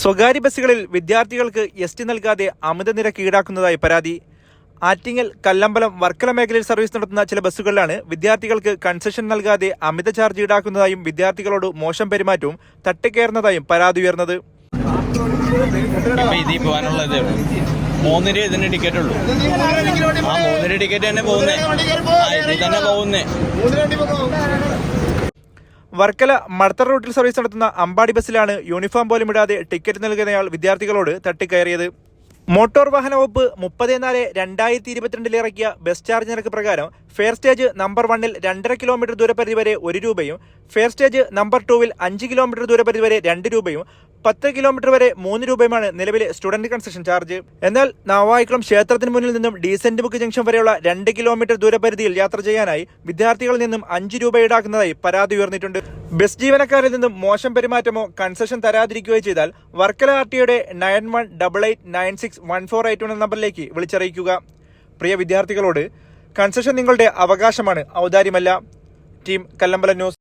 സ്വകാര്യ ബസ്സുകളിൽ വിദ്യാർത്ഥികൾക്ക് എസ് ടി നൽകാതെ അമിത നിരക്ക് ഈടാക്കുന്നതായി പരാതി. ആറ്റിങ്ങൽ കല്ലമ്പലം വർക്കല മേഖലയിൽ സർവീസ് നടത്തുന്ന ചില ബസ്സുകളിലാണ് വിദ്യാർത്ഥികൾക്ക് കൺസെഷൻ നൽകാതെ അമിത ചാർജ് ഈടാക്കുന്നതായും വിദ്യാർത്ഥികളോട് മോശം പെരുമാറ്റവും തട്ടിക്കയറുന്നതായും പരാതി ഉയർന്നത്. ഇപ്പൊ ഇതിൽ പോകാനുള്ളത് മൂന്നര ഇതിന് ടിക്കറ്റ് ഉള്ളൂ. ആ മൂന്നര ടിക്കറ്റ് തന്നെ പോകുന്നേ. ഇത് ഇതിൽ തന്നെ പോകുന്നേ. വർക്കല മടത്തറ റൂട്ടിൽ സർവീസ് നടത്തുന്ന അമ്പാടി ബസ്സിലാണ് യൂണിഫോം പോലും ഇടാതെ ടിക്കറ്റ് നൽകുന്നയാൾ വിദ്യാർത്ഥികളോട് തട്ടിക്കയറിയത്. മോട്ടോർ വാഹന വകുപ്പ് മുപ്പത് നാല് രണ്ടായിരത്തി ഇരുപത്തിരണ്ടിൽ ഇറക്കിയ ബസ് ചാർജ് നിരക്ക് പ്രകാരം ഫെയർ സ്റ്റേജ് നമ്പർ വണ്ണിൽ രണ്ടര കിലോമീറ്റർ ദൂരപരിധി വരെ ഒരു രൂപയും ഫെയർ സ്റ്റേജ് നമ്പർ ടൂവിൽ അഞ്ച് കിലോമീറ്റർ ദൂരപരിധി വരെ രണ്ട് രൂപയും പത്ത് കിലോമീറ്റർ വരെ മൂന്ന് രൂപയുമാണ് നിലവിലെ സ്റ്റുഡന്റ് കൺസെഷൻ ചാർജ്. എന്നാൽ നാവായിക്കുളം ക്ഷേത്രത്തിന് മുന്നിൽ നിന്നും ഡീസന്റ് ബുക്ക് ജംഗ്ഷൻ വരെയുള്ള രണ്ട് കിലോമീറ്റർ ദൂരപരിധിയിൽ യാത്ര ചെയ്യാനായി വിദ്യാർത്ഥികളിൽ നിന്നും അഞ്ച് രൂപ ഈടാക്കുന്നതായി പരാതി ഉയർന്നിട്ടുണ്ട്. ബസ് ജീവനക്കാരിൽ നിന്നും മോശം പെരുമാറ്റമോ കൺസെഷൻ തരാതിരിക്കുകയോ ചെയ്താൽ വർക്കല ആർ ടിയുടെ nine one double eight nine six one four eight one നമ്പറിലേക്ക് വിളിച്ചറിയിക്കുക. പ്രിയ വിദ്യാർത്ഥികളോട് കൺസെഷൻ നിങ്ങളുടെ അവകാശമാണ് ഔദാര്യമല്ല. ടീം കല്ലമ്പല ന്യൂസ്.